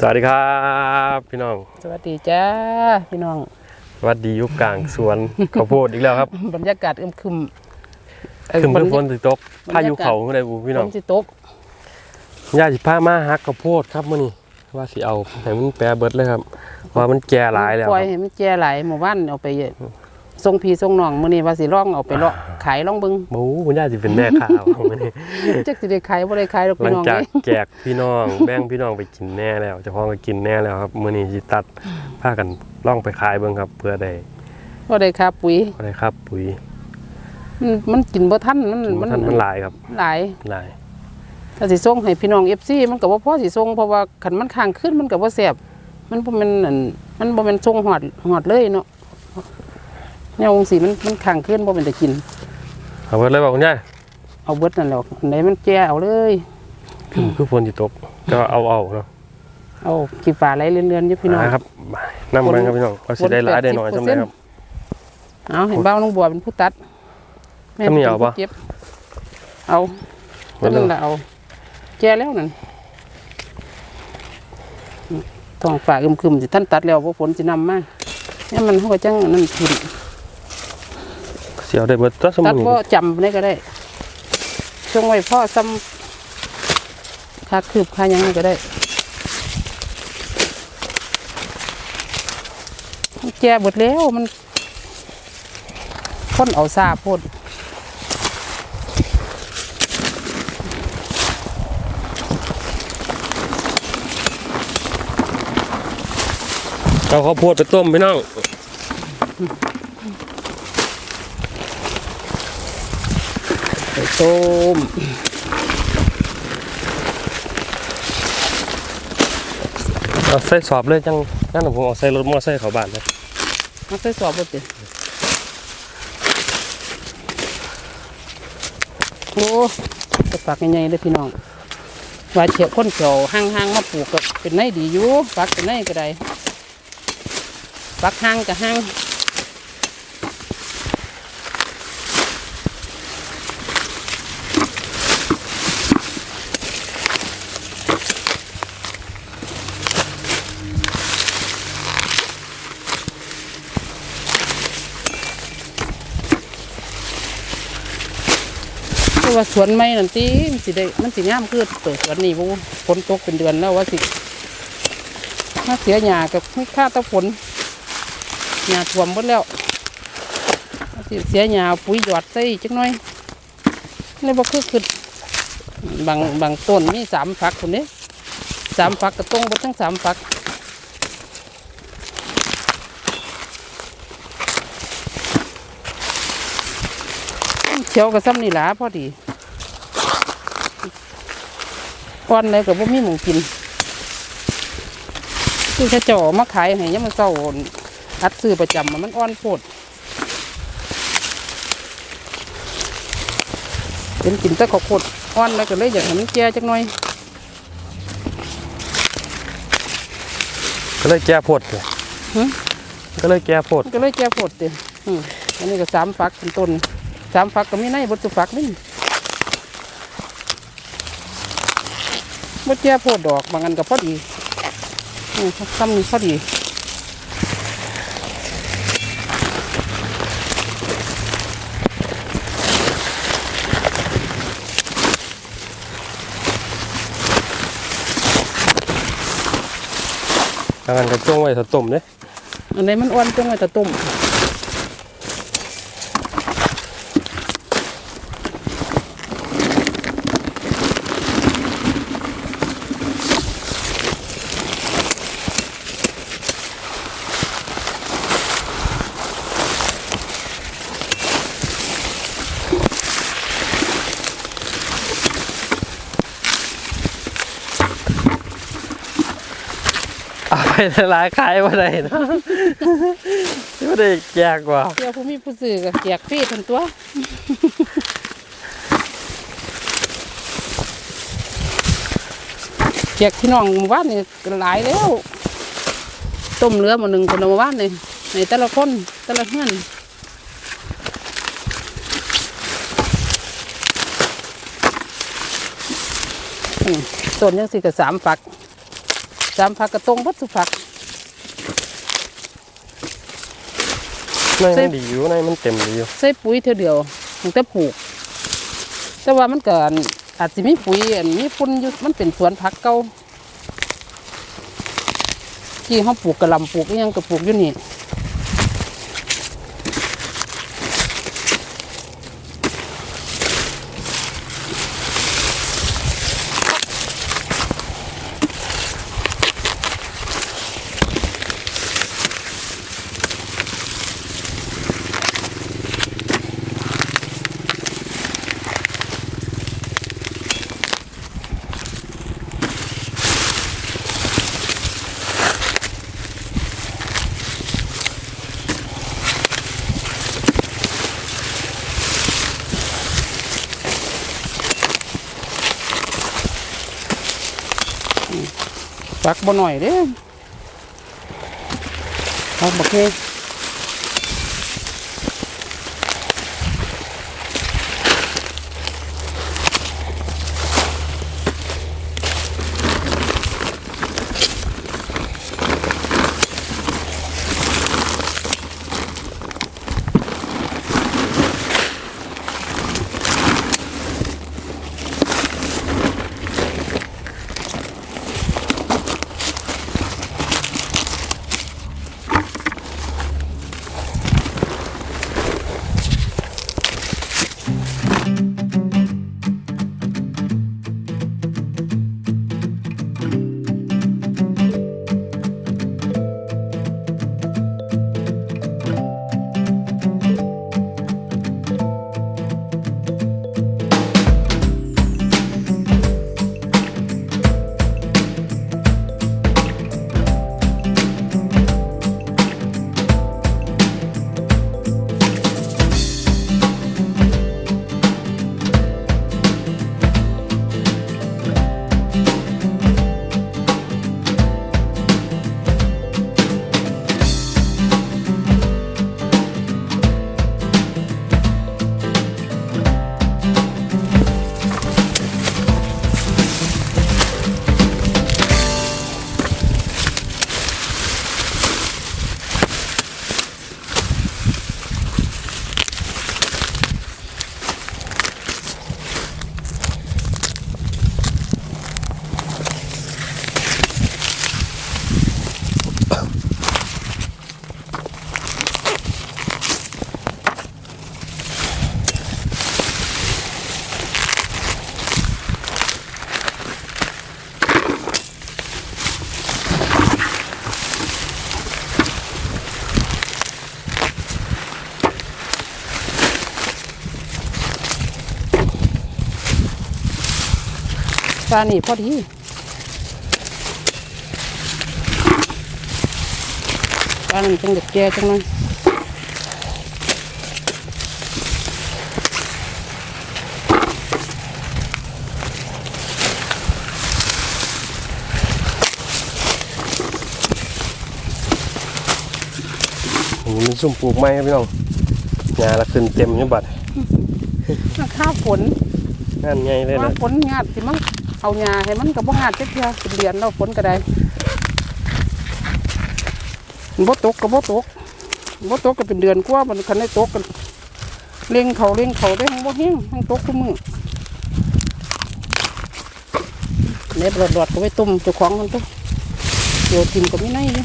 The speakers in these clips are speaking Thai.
สวัสดีครับ พี่น้อง สวัสดีจ้าพี่น้องสวัสดีอยุคกลางสวน ข้าวโพดอีกแล้วครับบรรยากาศอึมครึมเอ่อขึ้นบรเพื่รอฝยานสิตกพายุเขาเมื่อใดบูพี่น้องฝนสิตกย่าสิพามาฮักข้าวโพดครับมื้อนี้ว่าสิเอาให้มันแปรเบิดเลยครับเพราะว่ามันแก่หลายแล้วปล่อยครับให้มันแก่หลายหมู่บ้านเอาไป ส่งพี่ส่งน้องมื้อนี้ว่าสิร่องเอาไปเลาะขายล่องเบิ่งโอ้คุณย่าสิเป็นแม่ค้าเอามื้อนี้จักสิได้ขายบ่ได้ขายดอกหลัพี่งน้องจากเอ้ยแจกพี่น้องแบ่งพี่น้องไปกินแน่แล้วเจ้าของก็กินแน่แล้วครับมื้อนี้สิตัดพากันล่องไปขายเบิ่งครับ เพื่อได้บ่ได้ค่าปุ๋ยบ่ได้ครับปุ๋ย มันมันกินบ่ทันมันมัมันนมันหลายครับ หลายหลายถ้าสิส่งให้พี่น้อง FC มันก็บ่พอสิส่งเพราะว่าคันมันค้างคืนมันก็บ่แซ่บมันบ่แม่นอั่นมันบ่แม่นส่งฮอดฮอดเลยเนาะ แนวจังซี่มันมันค้างคืนบ่แม่นได้กิน เอาเบิดเลยบ่คุณย่าเอาเบิดนั่นแหล้วอันไหนมันแก่เอาเลย คือคือฝนสิตกก็เอาเอาเนาะเอาขี้ฟ้าไหลเรือนๆอยู่พี่น้องมาครับน้ำมันครับพี่น้องว่าสิได้หลายได้น้อยจังไดครับเอาเห็นเบ้าน้องบัวเป็นผู้ตัดทำนี่เอาปะป็นผู้เก็บเอาก็นั่นแหละเอาแก่แล้วนั่นท้องฟ้าอึมครึมสิท่านตัดแล้วพวกฝนสินำมาเนี่ยมันเขาก็จังนั่นขึ้น เสียวได้เบิดตัวสมุตัดนก็จำได้ก็ได้ช่วงไว้พ่อซ้ำค่าคืบค่าหยังก็ได้มันแก่หมดแล้วมันคนเอาซาโพดเอาข้าวโพดไปต้มพี่น้อง ไปต้มเอาใส่สอบเลยจังนั่นนะผมเอาใส่รถมอเตอร์ไซค์เขาบ้านเลยมาใส่สอบบ่ติโอ้ตะปักใหญ่ๆเลยพี่น้องว่าเฉียวคนเขียวห่างๆมาปลูกก็เป็นไนดีอยู่ปักเป็นไนก็ได้ปักห่างกับห่าง ว่าสวนไม้นั่นติมันสิได้มันสิงามคือเปิดสวนนี่บ่ฝนตกเป็นเดือนแล้วว่าสิมาเสียหญ้ากับไม่ค่าตะฝนหญ้าท่วมหมดแล้วสิเสียหญ้าปุ๋ยหยอดใส่จักน่อยนี่บ่คือคือบางบางต้นมีสามฝักคนนี้สามฝักก็ตรงหมดทั้งสามฝักเขียวกับซ้ำนี่หลาพอดี ก้อนเลยกับว่ามีหมูกินคือเขาเจ่อมาขายให้ยังมันเศร้าอัดซื้อประจำอะมันอ่อนโพดเป็นกินแต่ข้าวโพดอ่อนแล้วก็เลยอยากให้มันแก่จักหน่อยก็เลยแก้โพดเลยหึก็เลยแก้โพดมันก็เลยแก่โพดเต็มอันนี้ก็สามฝักเป็นต้นสามฝักก็มีในบดตุฝักนี่ บดแก่โพดดอกบางอันก็พอดีอืมทำนี่พอดีทางนั้นก็จ้งไว้ถ้าต้มเด้อันไหนมันอ้วนจังไว้แต่ต้ม หลายขายบ่ได้นะบ่ได้แจกว่าเดี๋ยวผู้มีผู้ซื้อก็แจกฟรีทันตัวแจกพี่น้องหมู่บ้านนี่หลายแล้วต้มเหลือหมาหนึ่งคนละหมู่บ้านนี่ในแต่ละคนแต่ละเฮือนต้นยังสิกับสามฝัก จำผักกระตรงวัตถุผักในใส่มันดีอยู่ในมันเต็มดีอยู่ใส่ปุ๋ยเท่าเดียวถึงแต่ปลูก แต่ว่ามันก็อันอาจจะมีปุ๋ยอันมีฝุ่นอยู่มันเป็นสวนผักเก่าที่เขาปลูกกระหลำปลูกอิหยังก็ปลูกอยู่นี่ ปักบ่หน่อยเด้ปักบักเค ปลานี่พอดีปลานี่จังเด็กแก่จังเลยอันนี้มันซุ่มปลูกไม้ครับพี่น้องหญ้าละขึ้นเต็มอยู่บัดข้าวฝนงานใหญ่เลยว่านะฝนงาดสิมัน เอาหญ้าให้มันกับบ่งาดเจ็ดเทื่อเป็นเดือนแล้วฝนก็ได้บ่ตกก็บ่ตกบ่ตกก็เป็นเดือนกว่ามันคันได้ตกกันเลี้ยงเขาเลี้ยงเขาได้ทั้งบ่แห้งทั้งตกทุกมือเน็บหลอดๆก็ไว้ต้มเจ้าของมันตัวเดี๋ยวทิมก็ไม่ได้อยู่นี่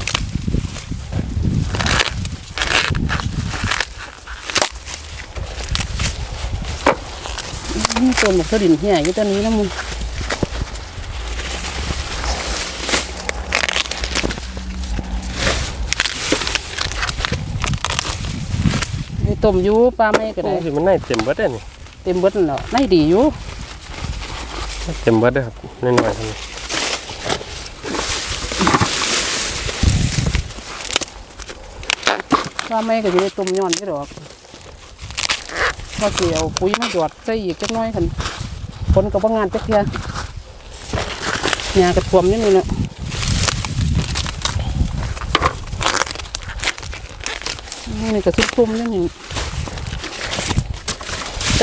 ต้นหมกสดินเหี่ยอยู่ตัวนี้นะมึง ต้มอยู่ปลาไม่ก็โอ้ได้สิมันในเต็มเบิดเลยนี่เต็มเบิดนั่นแหล้วได้ดีอยู่เต็มเบิดเลยครับน้อยๆเท่านี้ปลาไม่ก็จะได้ต้มย้อนที่ดอกพอเกี่ยวปุ๋ยมาหยอดใส่อีกจักหน้อยคันฝนก็บ่งานจักเทียหญ้ากระท่วมนี่นี่เนาะนี่ก็ซุ่มๆนี่นี่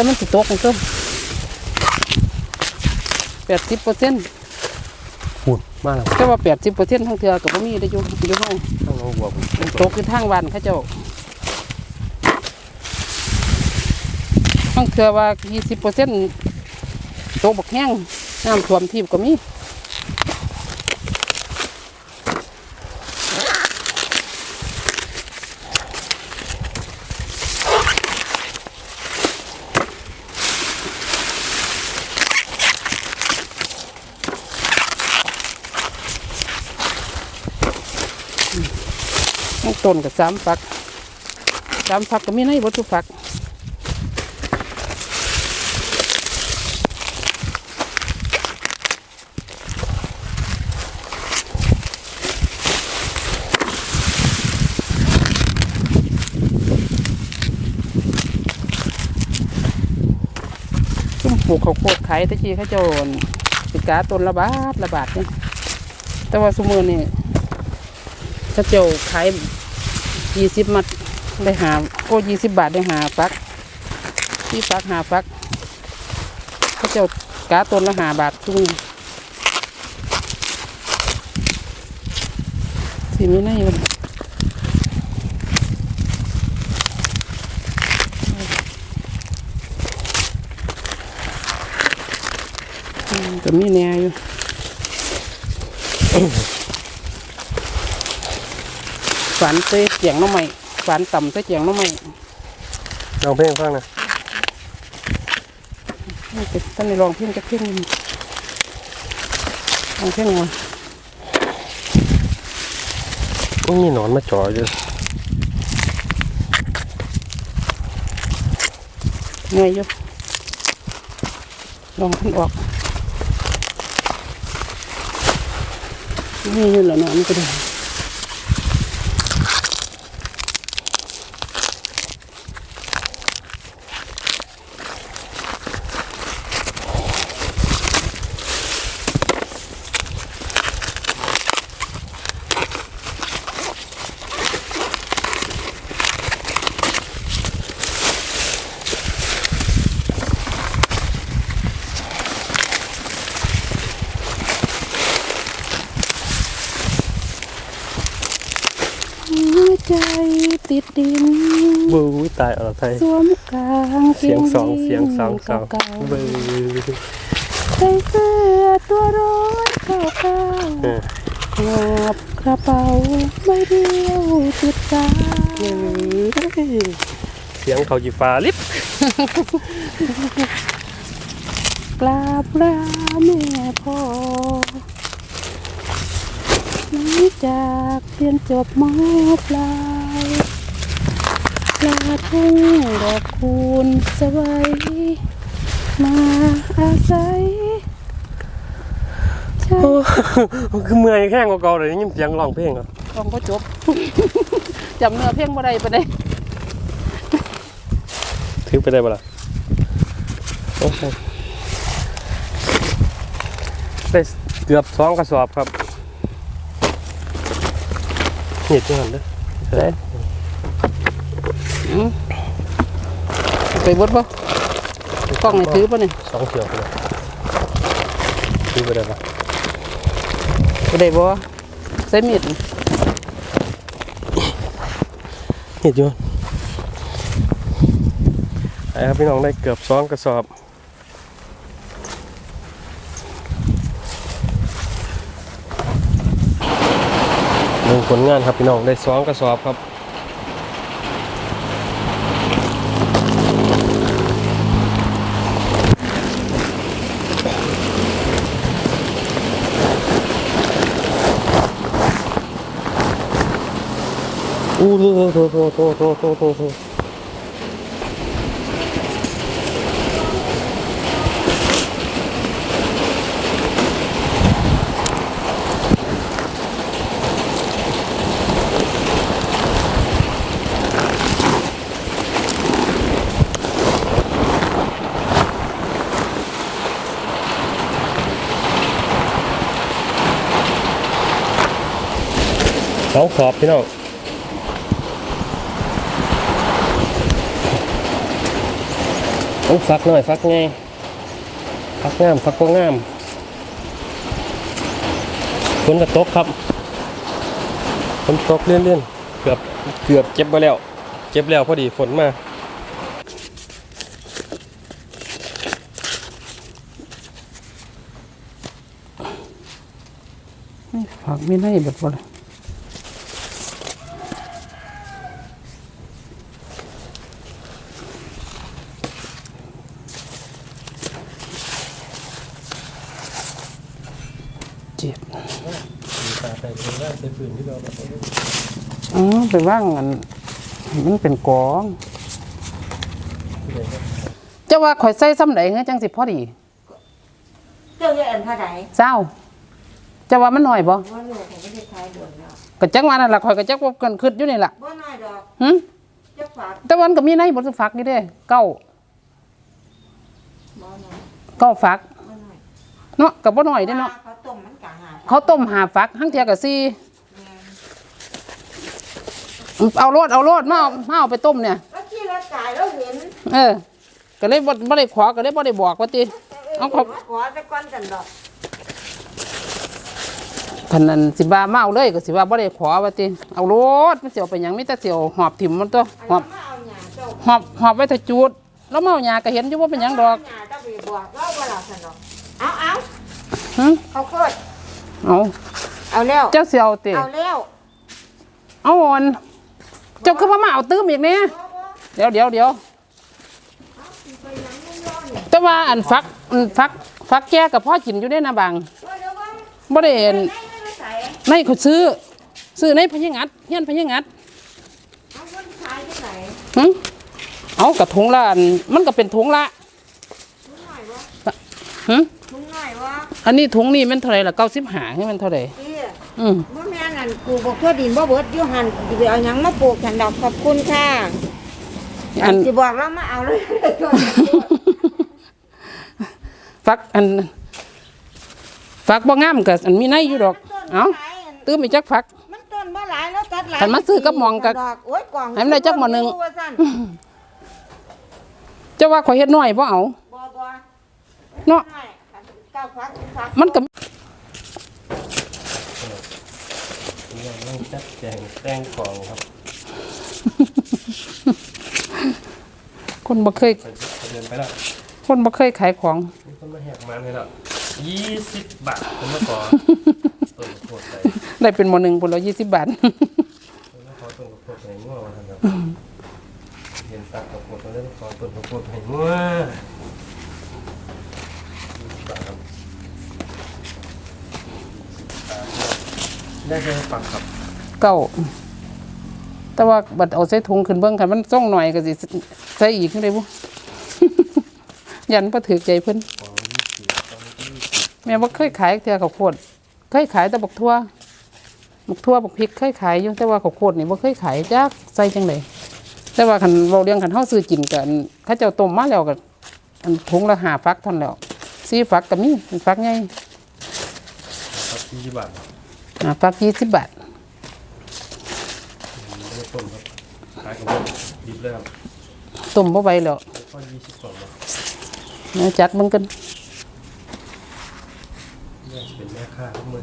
แต่มันสิตกมันก็แปดสิบเปอร์เซ็นต์พูดมาแล้วแต่ว่าแปดสิบเปอร์เซ็นต์ทั้งเทือกับว่ามีได้อยู่อยู่ห้องข้างน้องบัวผมตกคือทางวันเขาเจ้าทั้งเทือว่ายี่สิบเปอร์เซ็นต์ตกบักแห้งน้ำท่วมทิพย์ก็มี ต้นกับสามฝักสามฝักก็มีในวัตถุฝักซุ่มปลูกข้าวโพดขายตะกี้เขาเจ้าสิกาต้นละบาทละบาทเนี่ยแต่ว่าสมือนี่เขาเจ้าขาย ยี่สิบมัดได้หาโอ้ยี่สิบบาทได้หาฟักที่ฟักหาฟักเขาเจ้ากาต้นละหาบาททุกนี้สิมีในมันอืมก็มีแนวอยู่ ฝันเตะเจียงหน้องใหม่ฝันต่ำเตะเจียงหน้องใหม่ลองเพลงฟังนะนี่เป็นท่านในลองเพียงจะเพียงหนึ่งลองเพียงมาก็มีหนอนมาจ่ออยู่เหนื่อยอยู่ลองขึ้นออกนี่อยู่แล้วเนาะมันก็ได้หัว ใจติดดินบู๊ตายอรไทยสวมกลางเสียงสองเสียงสองสองเก่าเบู๊ๆใส่เสื้อตัวร้อนเก่าเออๆหอบกระเป๋าใบเดียวติดตาเสียงเขาจีฟ้าลิบกราบลาแม่พ่อ หลังจากเรียนจบมปลายลาทุ่งดอกคูณสวัยมาอาศัยใช่โอ้คือเมื่อยแข้งกว่าเก่าเลยยินเสียงร้องเพลงอะต้องก็จบ จำเนื้อเพลงบ่ได้ปะได้ถือไปได้ปะล่ะโอ้โหได้เกือบสองกระสอบครับ เห็ดจังหันเด้อได้อืมไปบดปะกล้องนี่ถือปะเนี่ยสองเขียวไปเลยถือไปได้ปะบ่ได้บ่ใส่มีดเห็ดอยู่ไอ้ครับพี่น้องได้เกือบสองกระสอบหนึ่ง ผลงานครับพี่น้อง ได้สองกระสอบครับอู้โหโถโถโถโถโถโถ ขอบพี่น้องต้องฟักหน่อยฟักไงฟักงามฟักก็งามฝนกระตกครับฝนตกเลื่อนๆเกือบเกือบเจ็บมาแล้ว เจ็บแล้วพอดีฝนมาไม่ฝากไม่ได้เบิดบ่เลยเจ็บ มีตาแต่งเป็นว่าใช้ปืนที่เราแบบ อ๋อ ไปว่างอันมันเป็นกองจะว่าข่อยใส่ซ้ำไหนเงี้ยจังสิพอดีเจ้าเรียนเท่าไหร่เศร้าจะว่ามันหน่อยบ่ว่าหนูของประเทศไทยโดนแล้วก็จังว่านั่นล่ะข่อยก็จักว่ากันคิดอยู่นี่ล่ะว่าน้อยดอกหึเจ้าฝากแต่วันก็มีในบ่สิฟักอยู่เด้เก้าบ่น้อยเก้าฟักบ่น้อยเนาะก็บ่น้อยเด้เนาะเขาต้มมันกะหาเขาต้มหาฟักทั้งเทียกับซี่ เอาโลดเอาโลดมาเอามาเอาไปต้มเนี่ย แล้วที่เราจ่ายเราเห็นเออ ก็เลยบ่บ่ได้ขอก็เลยบ่ได้บอกว่าติ เอาเขามาขอแต่ก่อนกันดอกคันนั้นสิว่ามาเอาเลยก็สิว่าบ่ได้ขอว่าติ เอาโลดมันสิเอาไปหยังมีแต่สิเอาหอบถิ่มมันตัวอันหอบนี้มาเอาหยาเจ้าหอบหอบไว้ถ้าจูดแล้วมาเอาหยาก็เห็นอยู่ว่าเป็นหยังดอกหยาเจ้าไปบอกเราว่าเราสนอกเอาเอาหึเขาโคตรเอาเอาแล้ว เจ้าสิเอาติเอาแล้วเอาอ่อน เจ้าคือว่ามาเอาตื้มอีกเนี่ยบ่บ่เดี๋ยวเดี๋ยวเดี๋ยวเอาสิไปหยังมึงรอเนี่ยแต่ว่าอันฟักอันฟักฟักแก่กับพ่อกินอยู่ได้นะบางว่าเดี๋ยวว่าบ่ได้เห็นไหนไม่ได้ใส่ในเขาซื้อ ซื้อในพญงัดเฮียนพญงัดเอาคนขายที่ไหนหึเอากระถุงละอันมันก็เป็นถุงละถุงหน่อยวะหึถุงหน่อยวะอันนี้ถุงนี่มันเท่าไหร่ละเก้าสิบหาให้มันเท่าไหร่พี่ อืมบ่แม่นอั่นกูบอกทั่วดินบ่เบิดอยู่หันสิไปเอาหยังมาปลูกฉันดอกขอบคุณค่ะอันสิบอกแล้วมาเอาเลยฟักอันฟักบ่งามกับอันมีในอยู่ดอก เอาตื้มอีกจักฟัก มันต้นบ่หลายแล้วตัดหลายคันมาซื้อกับหม่องกับดอกโอ้ยกล่องให้มันได้จักหม้อหนึ่งว่าซั่นเจะว่าข่อยเฮ็ดน้อยบ่เอาบ่บ่เนาะไม่เก้าฟักฟักมันก็ เนี่ย ต้องจัดแจงแต่งของครับคนบ่เคย ไปเดินไปแล้วคนบ่เคยขายของ มีคนมาแหกมันให้แล้วยี่สิบบาทผมมาขอต้นโคตรใจได้เป็นหมอหนึ่งพุ่นละ20บาท ผมมาขอต้นโคตรให้ง่วงมาทำครับเห็นตักกับโคตรมาเล่นขอต้นโคตรให้ง่วงยี่สิบบาทครับได้แค่ปักครับ เก้าแต่ว่าบัดเอาใส่ถุงขึ้นเบิ่งคันมันส่งหน่อยก็สิใส่อีกได้บ่ยันบ่ถือใจเพิ่นของยี่สิบตอนนี้ก็ยี่สิบแม่บ่เคยขายเทื่อข้าวโพดเคยขายแต่บักทั่วบักทั่วบักพริกเคยขายอยู่แต่ว่าข้าวโพดนี่บ่เคยขายจักใส่จังไดแต่ว่าคันเว้าเรื่องคันเฮาซื้อกินกันเขาเจ้าต้มมาแล้วก็อันถุงละ5ฟักเท่านั้นแล้ว4ฟักก็มีเป็นฟักใหญ่ครับยี่สิบบาทอ่าฟัก20บาท ไม่ได้ต้มครับขายกันดิบเลยครับต้มบ่ไหวแล้วแล้วก็ยี่สิบกล่องครับแม่จัดเบิ่งกันเนี่ยเป็นแม่ค้าทุกมือ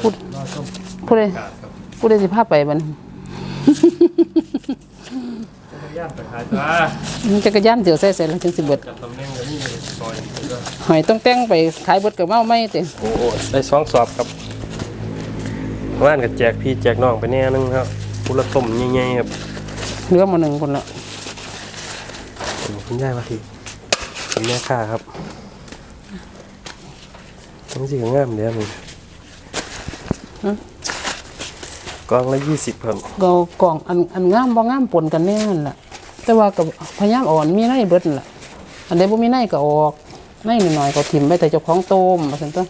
พูดรอดต้มผู้ใดกาดครับผู้ใดสิพาไปบัดนี้จักรยานไปขายปลาจักรยานเดี๋ยวใส่ใส่แล้วจังสิเบิดจับตำแหน่งแล้วนี่เลยซอยนี่ก็หอยต้องแต่งไปขายเบิดกับเมาไม่ติโอ้โหได้สองสอบครับว่านกับแจกพี่แจกน้องไปแน่นึงครับ พุละต้มใหญ่ๆครับเหลือมาหนึ่งคนละคุณยายมาทีเป็นแม่ค้าครับทั้งสี่ก็งามเดียวนี่กล่องละยี่สิบครับก็กล่องอันอันงามบ่งามปนกันแน่นั่นล่ะ แต่ว่ากับพยายามอ่อนมีในเบิดนั่นล่ะ อันใดบ่มีในก็ออกในนิดหน่อยก็ถิ่มไปแต่เจ้าของโต้มว่าซั่นตัว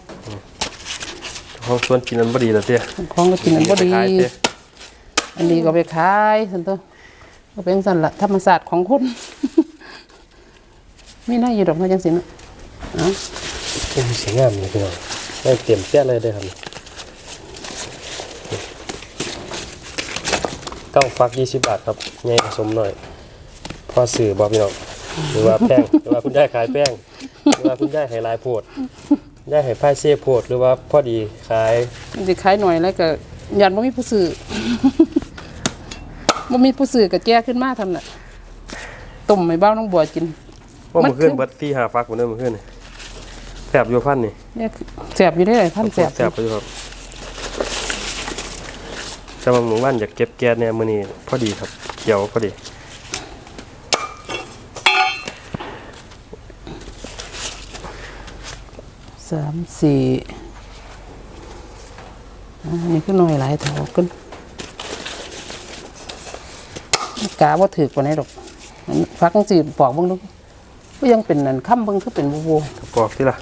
ห้องสวนกินนั้นบ่ดีแล้วเตี้ยของก็กินอันบ่ดีไปขายเตี้ย อันนี้ก็ไปขายซั่นตัวก็เป็นซั่นล่ะธรรมศาสตร์ของคนมีในอยู่ดอกมาจังซี่นะเอ้าโอ้ยสวยงามเลยพี่น้องได้เตรียมแก้เลยได้อครับเก้าฟักยี่สิบบาทครับใหญ่ผสมหน่อย พอสื่อบอกพี่น้องหรือว่าแป้งหรือว่าคุณได้ขายแป้งหรือว่าคุณได้ไฮไลท์โพดได้ไฮไพ่เซ่โพดหรือว่าพอดีขายมันสิขายหน่อยแล้วก็ยันบ่มีผู้ซื้อ บ่มีผู้ซื้อก็แก้ขึ้นมาทำน่ะต้มให้เบ้าน้องบัวกิน ว่ามันมือขึ้นคือเบัดที่หาฟักมันเด้อมือขึ้นนี่แซ่บอยู่พันนี่เนี่ยแซ่บอยู่ได้อท่านแซ่บแซ่บอยู่ครับแต่ว่าหมู่บ้านอยากเก็บแก๊สเนี่ยมื้อนี้พอดีครับเขียวพอดีสามสี่อ่านี่คือหน่อยหลายเถาขึ้น กาว่าถือกว่านี้ดอกอันฟักจังสิปอกเบิ่งดูก็ยังเป็นนั่นค่ำเบิ่งคือเป็นบูบูปอกที่ล่ะ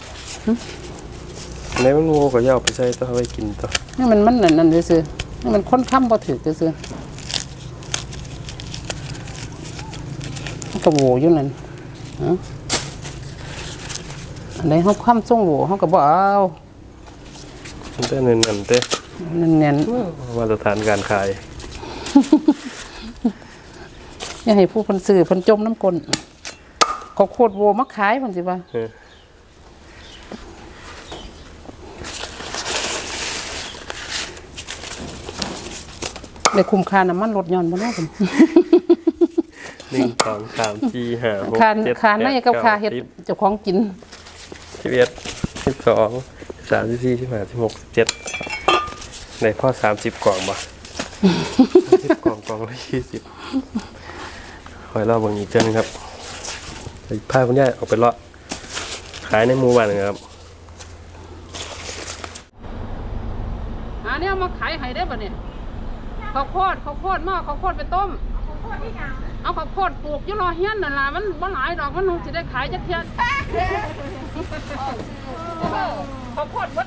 ในมันโง่ก็อย่าเอาไปใส่ต่อไว้กินต่อนี่มันมันนั่นนั่นซื่อๆนี่มันค้นค่ำบ่ถือกซื่อๆมันก็โหวอยู่นั่นเอ้าอันไหนเฮาค่ำส่งโหวเฮาก็บ่เอามันแต่เนั่นๆเต้นั่นแน่นมาตรฐานการขาย อย่าให้ผู้เพิ่นซื้อเพิ่นจมน้ำกลนเขาโคตรโวมาขายเพิ่นสิว่าเออได้คุ้มค่าน้ำมันลดหย่อนบ่เนาะเพิ่นหนึ่งสองสามสี่ห้าหกค่าเจ็ดค่าในกับแปค่าเฮ็ดสิบเจ้าของกิน สิบเอ็ดสิบสองสามสิบสี่สิบห้าสิบหกสิบเจ็ดในพ่อสามสิบกล่องบ่ สิบกล่องกล่องละยี่สิบค อยเลาเบางอีกเจ้านึงครับไอ้ผ้าคนนี้ออกไปเลาะขายในหมู่บ้านนะครับอันนี้เอามาขายให้ได้บ่ะเนี่ยข้าวโพดข้าวโพดมาข้าวโพดไปต้มเอาข้าวโพดปลูกยู่รอเฮียนนั่นล่ะมันบ่หลายดอกมันคงสิได้ขายจักเที่ยข้าวโพด